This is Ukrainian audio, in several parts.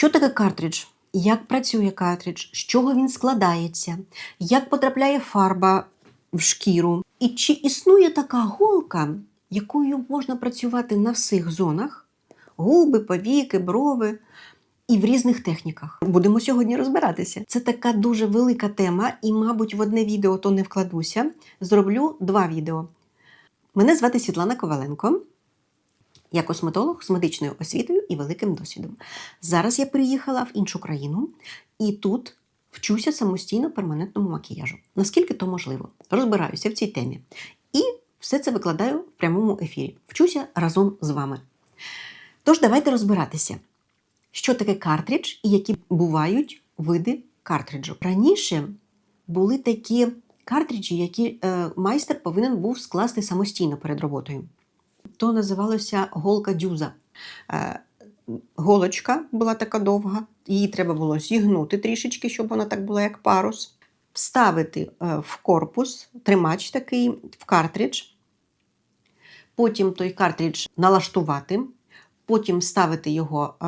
Що таке картридж? Як працює картридж, з чого він складається, як потрапляє фарба в шкіру, і чи існує така голка, якою можна працювати на всіх зонах: губи, повіки, брови і в різних техніках. Будемо сьогодні розбиратися. Це така дуже велика тема, і, мабуть, в одне відео то не вкладуся. Зроблю два відео. Мене звати Світлана Коваленко. Я косметолог з медичною освітою і великим досвідом. Зараз я приїхала в іншу країну і тут вчуся самостійно перманентному макіяжу. Наскільки то можливо, розбираюся в цій темі. І все це викладаю в прямому ефірі. Вчуся разом з вами. Тож давайте розбиратися, що таке картридж і які бувають види картриджу. Раніше були такі картриджі, які е, майстер повинен був скласти самостійно перед роботою то називалося голка дюза. Е, Голочка була така довга, її треба було зігнути трішечки, щоб вона так була, як парус. Вставити е, в корпус тримач такий в картридж. Потім той картридж налаштувати, потім вставити його е,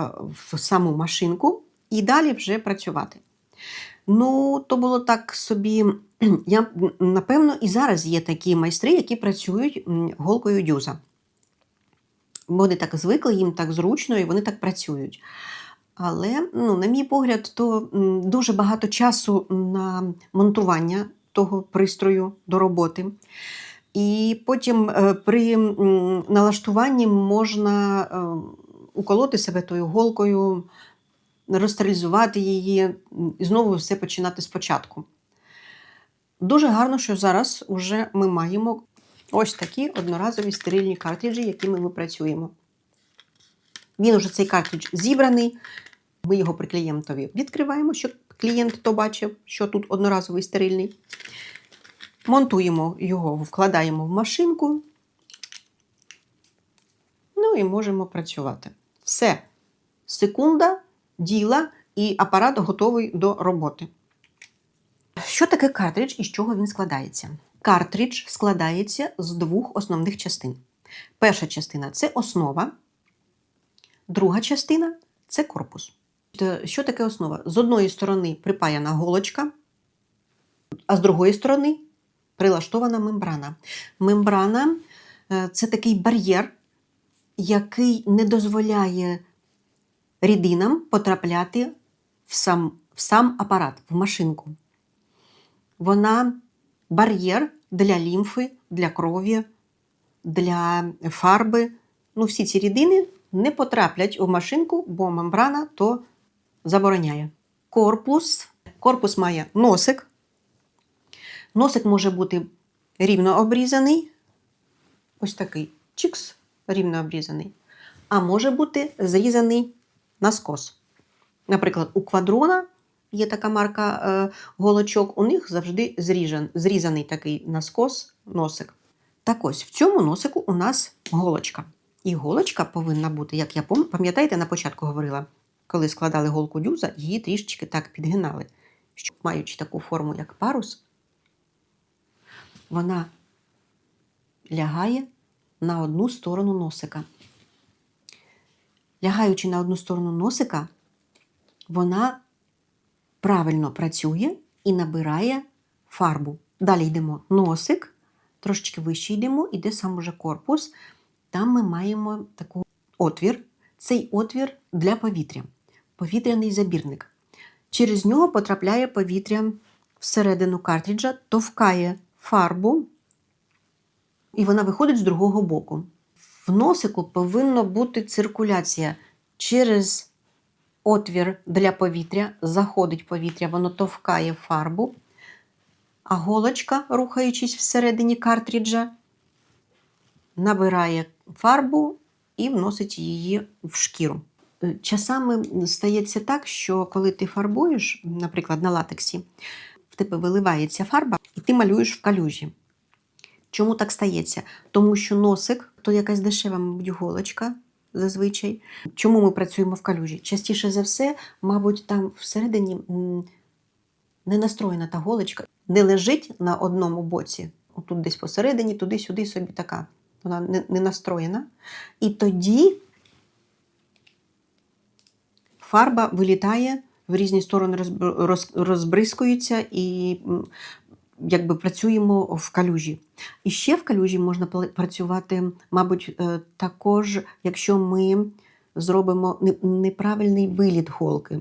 в саму машинку і далі вже працювати. Ну, то було так собі. Я, Напевно, і зараз є такі майстри, які працюють голкою дюза вони так звикли, їм так зручно і вони так працюють. Але, ну, на мій погляд, то дуже багато часу на монтування того пристрою до роботи. І потім е, при налаштуванні можна е, уколоти себе тою голкою, розстерилізувати її і знову все починати спочатку. Дуже гарно, що зараз вже ми маємо Ось такі одноразові стерильні картриджі, якими ми працюємо. Він уже цей картридж зібраний. Ми його при клієнтові відкриваємо, щоб клієнт то бачив, що тут одноразовий стерильний. Монтуємо його, вкладаємо в машинку. Ну і можемо працювати. Все. Секунда, діла, і апарат готовий до роботи. Що таке картридж і з чого він складається? Картридж складається з двох основних частин. Перша частина це основа, друга частина це корпус. Що таке основа? З одної сторони припаяна голочка, а з другої сторони прилаштована мембрана. Мембрана е, це такий бар'єр, який не дозволяє рідинам потрапляти в сам, в сам апарат, в машинку. Вона бар'єр для лімфи, для крові, для фарби. Ну, Всі ці рідини не потраплять у машинку, бо мембрана то забороняє. Корпус. Корпус має носик. Носик може бути рівно обрізаний. Ось такий чикс, рівно обрізаний. А може бути зрізаний наскос. Наприклад, у квадрона є така марка е, голочок, у них завжди зріжен, зрізаний такий наскос носик. Так ось в цьому носику у нас голочка. І голочка повинна бути, як я пам'ятаєте, на початку говорила, коли складали голку дюза, її трішечки так підгинали, щоб, маючи таку форму, як парус, вона лягає на одну сторону носика. Лягаючи на одну сторону носика, вона правильно працює і набирає фарбу. Далі йдемо носик, трошечки вище йдемо, іде сам уже корпус. Там ми маємо такий отвір. Цей отвір для повітря, повітряний забірник. Через нього потрапляє повітря всередину картриджа, товкає фарбу, і вона виходить з другого боку. В носику повинна бути циркуляція через отвір для повітря, заходить повітря, воно товкає фарбу, а голочка, рухаючись всередині картриджа, набирає фарбу і вносить її в шкіру. Е, часами стається так, що коли ти фарбуєш, наприклад, на латексі, в тебе виливається фарба, і ти малюєш в калюжі. Чому так стається? Тому що носик то якась дешева, мабуть, голочка, зазвичай. Чому ми працюємо в калюжі? Частіше за все, мабуть, там всередині не настроєна та голочка, не лежить на одному боці, отут десь посередині, туди-сюди собі така. Вона не, не настроєна. І тоді фарба вилітає в різні сторони, розб- розбризкується і якби працюємо в калюжі. І ще в калюжі можна працювати, мабуть, е, також, якщо ми зробимо неправильний виліт голки.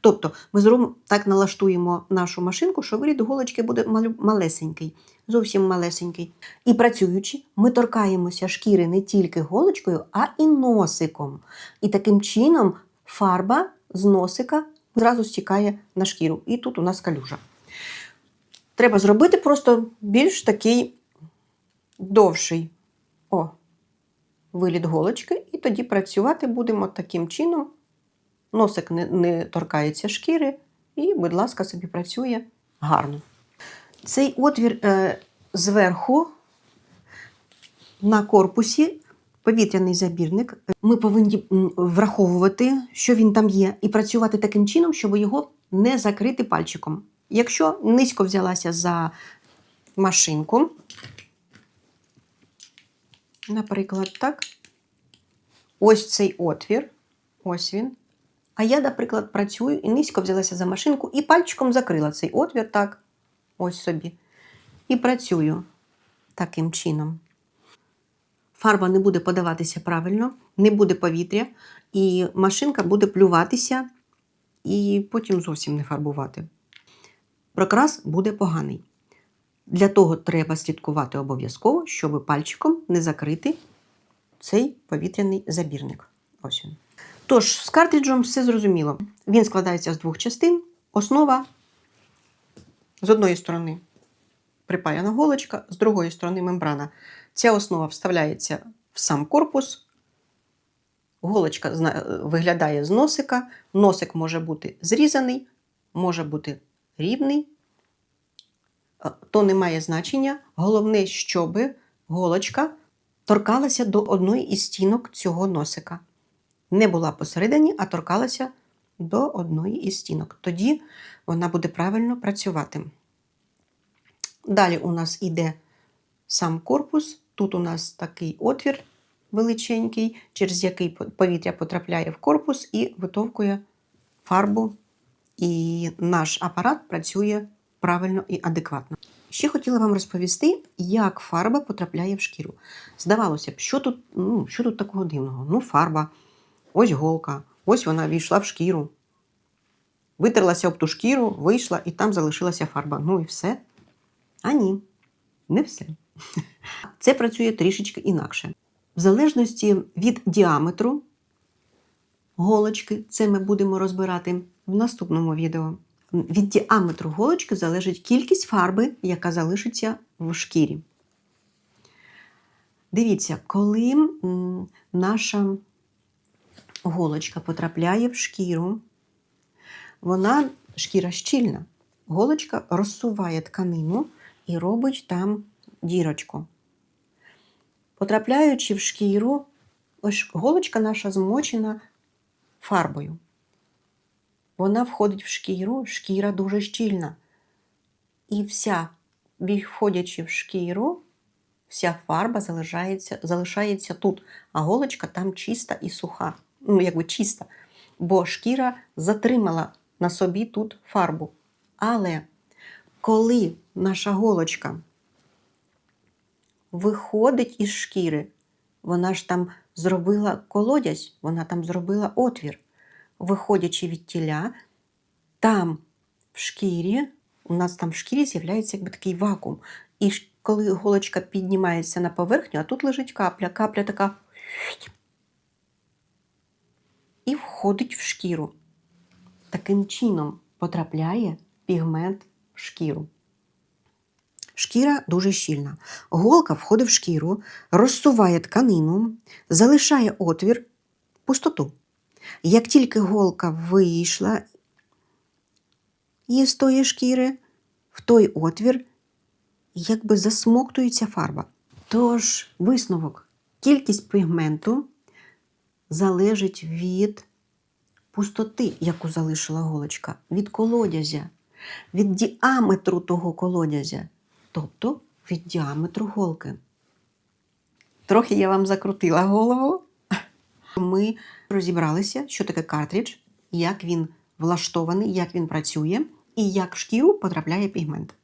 Тобто ми зробимо так налаштуємо нашу машинку, що виліт голочки буде малесенький, зовсім малесенький. І працюючи, ми торкаємося шкіри не тільки голочкою, а і носиком. І таким чином фарба з носика зразу стікає на шкіру. І тут у нас калюжа. Треба зробити просто більш такий довший о, виліт голочки, і тоді працювати будемо таким чином. Носик не, не торкається шкіри, і, будь ласка, собі працює гарно. Цей отвір е, зверху на корпусі повітряний забірник. Ми повинні враховувати, що він там є, і працювати таким чином, щоб його не закрити пальчиком. Якщо низько взялася за машинку, наприклад, так, ось цей отвір, ось він. А я, наприклад, працюю і низько взялася за машинку і пальчиком закрила цей отвір, так, ось собі. І працюю таким чином. Фарба не буде подаватися правильно, не буде повітря, і машинка буде плюватися і потім зовсім не фарбувати. Прокрас буде поганий. Для того треба слідкувати обов'язково, щоб пальчиком не закрити цей повітряний забірник. Ось він. Тож, з картриджем все зрозуміло. Він складається з двох частин. Основа з одної сторони припаяна голочка, з другої сторони мембрана. Ця основа вставляється в сам корпус. Голочка виглядає з носика. Носик може бути зрізаний, може бути рівний. То не має значення. Головне, щоб голочка торкалася до одної із стінок цього носика. Не була посередині, а торкалася до одної із стінок. Тоді вона буде правильно працювати. Далі у нас іде сам корпус. Тут у нас такий отвір величенький, через який повітря потрапляє в корпус і витовкує фарбу. І наш апарат працює правильно і адекватно. Ще хотіла вам розповісти, як фарба потрапляє в шкіру. Здавалося б, що тут, ну, що тут такого дивного? Ну, фарба, ось голка, ось вона війшла в шкіру. Витерлася об ту шкіру, вийшла і там залишилася фарба. Ну і все. А ні, не все. Це працює трішечки інакше. В залежності від діаметру голочки, це ми будемо розбирати в наступному відео. Від діаметру голочки залежить кількість фарби, яка залишиться в шкірі. Дивіться, коли наша голочка потрапляє в шкіру, вона шкіра щільна. Голочка розсуває тканину і робить там дірочку. Потрапляючи в шкіру, ось голочка наша змочена фарбою. Вона входить в шкіру, шкіра дуже щільна. І вся, входячи в шкіру, вся фарба залишається, залишається тут, а голочка там чиста і суха. Ну, якби чиста. Бо шкіра затримала на собі тут фарбу. Але коли наша голочка виходить із шкіри, вона ж там зробила колодязь, вона там зробила отвір. Виходячи від тіля, там в шкірі, у нас там в шкірі з'являється якби такий вакуум. І коли голочка піднімається на поверхню, а тут лежить капля, капля така і входить в шкіру. Таким чином потрапляє пігмент в шкіру. Шкіра дуже щільна. Голка входить в шкіру, розсуває тканину, залишає отвір, пустоту. Як тільки голка вийшла із тої шкіри, в той отвір якби засмоктується фарба. Тож висновок: кількість пігменту залежить від пустоти, яку залишила голочка, від колодязя, від діаметру того колодязя, тобто від діаметру голки. Трохи я вам закрутила голову. Ми розібралися, що таке картридж, як він влаштований, як він працює і як в шкіру потрапляє пігмент.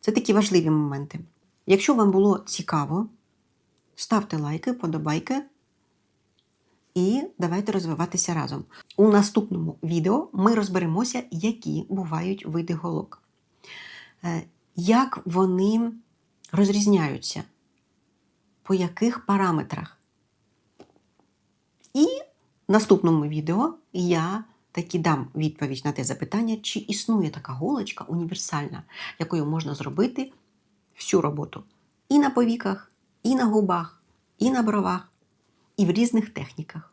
Це такі важливі моменти. Якщо вам було цікаво, ставте лайки, подобайки і давайте розвиватися разом. У наступному відео ми розберемося, які бувають види голок, Е, як вони розрізняються, по яких параметрах. Наступному відео я таки дам відповідь на те запитання, чи існує така голочка універсальна, якою можна зробити всю роботу і на повіках, і на губах, і на бровах, і в різних техніках.